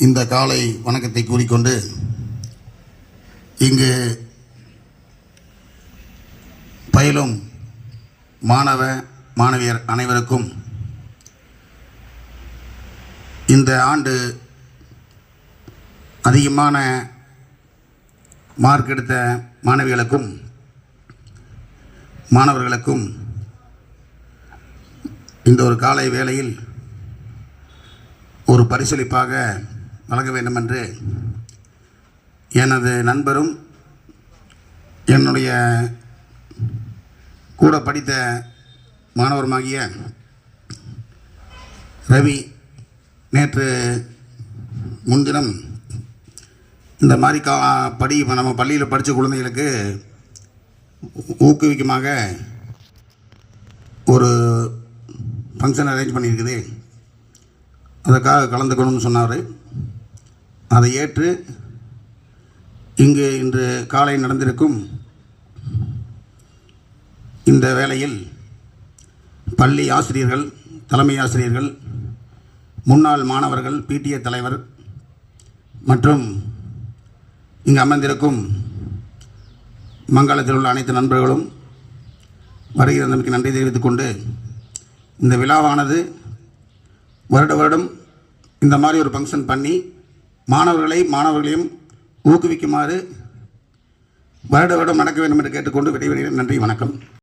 இந்த காலை வணக்கத்தை கூறிக்கொண்டு இங்கு பயிலும் மாணவ மாணவியர் அனைவருக்கும் இந்த ஆண்டு அதிகமான மார்க் எடுத்த மாணவிகளுக்கும் மாணவர்களுக்கும் இந்த ஒரு காலை வேளையில் ஒரு பரிசளிப்பாக வழங்க வேண்டும் என்று எனது நண்பரும் என்னுடைய கூட படித்த மாணவருமாகிய ரவி நேற்று முன்தினம் இந்த மாதிரி கா படி இப்போ நம்ம பள்ளியில் படித்த குழந்தைகளுக்கு ஊக்குவிக்கமாக ஒரு ஃபங்க்ஷன் அரேஞ்ச் பண்ணியிருக்குது. அதற்காக கலந்துக்கணும்னு சொன்னார். அதை ஏற்று இங்கு இன்று காலை நடந்திருக்கும் இந்த வேளையில் பள்ளி ஆசிரியர்கள் தலைமை ஆசிரியர்கள் முன்னாள் மாணவர்கள் பிடிஏ தலைவர் மற்றும் இங்கு அமர்ந்திருக்கும் மங்களத்தில் உள்ள அனைத்து நண்பர்களும் வருகிற நம்பிக்கை நன்றி தெரிவித்துக் கொண்டு இந்த விழாவானது வருட வருடம் இந்த மாதிரி ஒரு ஃபங்க்ஷன் பண்ணி மாணவர்களை மாணவர்களையும் ஊக்குவிக்குமாறு வருட வருடம் நடக்க வேண்டும் என்று கேட்டுக்கொண்டு விடைபெறுகிறேன். நன்றி வணக்கம்.